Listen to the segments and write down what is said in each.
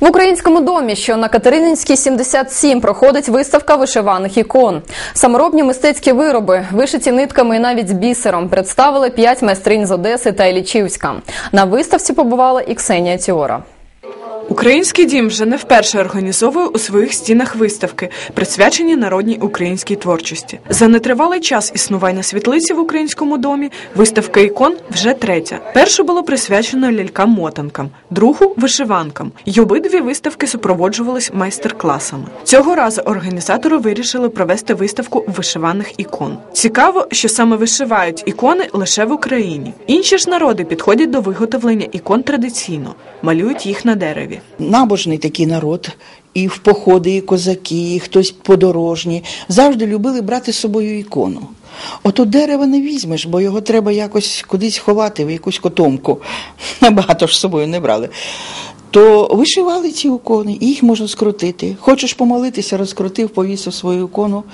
В українському домі, що на Катерининській 77, проходить виставка вишиваних ікон. Саморобні мистецькі вироби, вишиті нитками і навіть бісером, представили п'ять майстринь з Одеси та Ілічівська. На виставці побувала і Ксенія Тіора. Український дім вже не вперше організовує у своїх стінах виставки, присвячені народній українській творчості. За нетривалий час існування світлиці в українському домі виставка ікон вже третя. Першу було присвячено лялькам-мотанкам, другу вишиванкам. й обидві виставки супроводжувались майстер-класами. Цього разу організатори вирішили провести виставку вишиваних ікон. Цікаво, що саме вишивають ікони лише в Україні. Інші ж народи підходять до виготовлення ікон традиційно, малюють їх на дереві. Набожний такий народ, і в походи, і козаки, і хтось подорожні, завжди любили брати з собою ікону. Ото дерева не візьмеш, бо його треба якось кудись ховати, в якусь котомку. Набагато ж з собою не брали. То вишивали ці ікони, і їх можна скрутити. Хочеш помолитися, розкрутив, повісив свою ікону,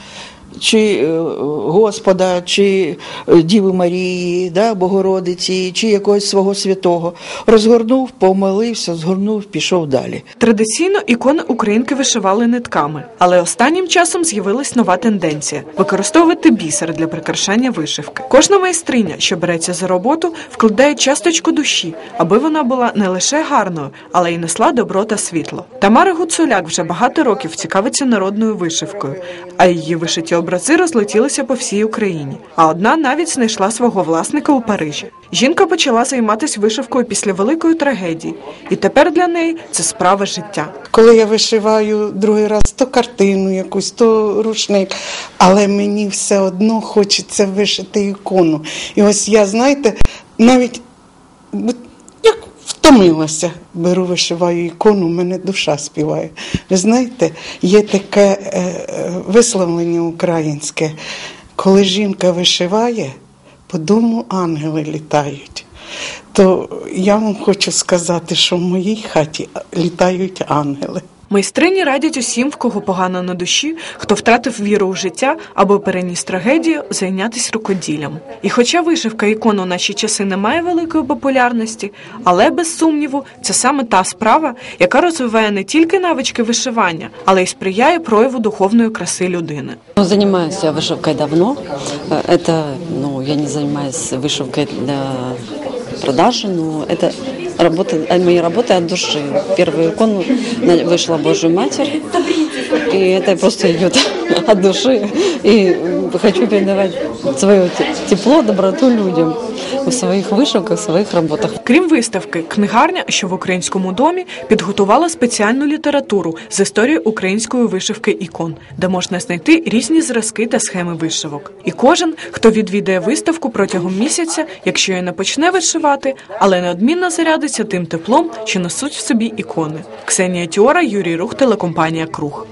чи е, Господа, чи е, Діви Марії, да, Богородиці, чи якогось свого святого. Розгорнув, помолився, згорнув, пішов далі. Традиційно ікони українки вишивали нитками, але останнім часом з'явилась нова тенденція використовувати бісер для прикрашання вишивки. Кожна майстриня, що береться за роботу, вкладає часточку душі, аби вона була не лише гарною, але й несла добро та світло. Тамара Гуцуляк вже багато років цікавиться народною вишивкою, а її вишиті образи розлетілися по всій Україні. А одна навіть знайшла свого власника у Парижі. Жінка почала займатися вишивкою після великої трагедії, і тепер для неї це справа життя. Коли я вишиваю другий раз то картину якусь, то рушник, але мені все одно хочеться вишити ікону. І ось я, знаєте, навіть втомилася, беру, вишиваю ікону, мене душа співає. Ви знаєте, є таке е, е, висловлення українське, коли жінка вишиває, по дому ангели літають. То я вам хочу сказати, що в моїй хаті літають ангели. Майстрині радять усім, в кого погано на душі, хто втратив віру у життя або переніс трагедію, зайнятися рукоділлям. І хоча вишивка ікон у наші часи не має великої популярності, але без сумніву це саме та справа, яка розвиває не тільки навички вишивання, але й сприяє прояву духовної краси людини. Ну, Занимаюсь я вышивкой давно. Э, Это, ну, я не занимаюсь вышивкой для продажи, но это работа, э, мои работы от души. Первую икону на- вышла Божью Матерь, и это просто идет от души. И хочу передавать свое тепло, доброту людям в своих вышивках, в своих работах. Крім виставки, книгарня, що в українському домі, підготувала спеціальну літературу з історії української вишивки ікон, де можна знайти різні зразки та схеми вишивок. І кожен, хто відвідає виставку протягом місяця, якщо і не почне вишивати, але неодмінно зарядиться тим теплом, що несуть в собі ікони. Ксенія Тіора, Юрій Рух, телекомпанія Круг.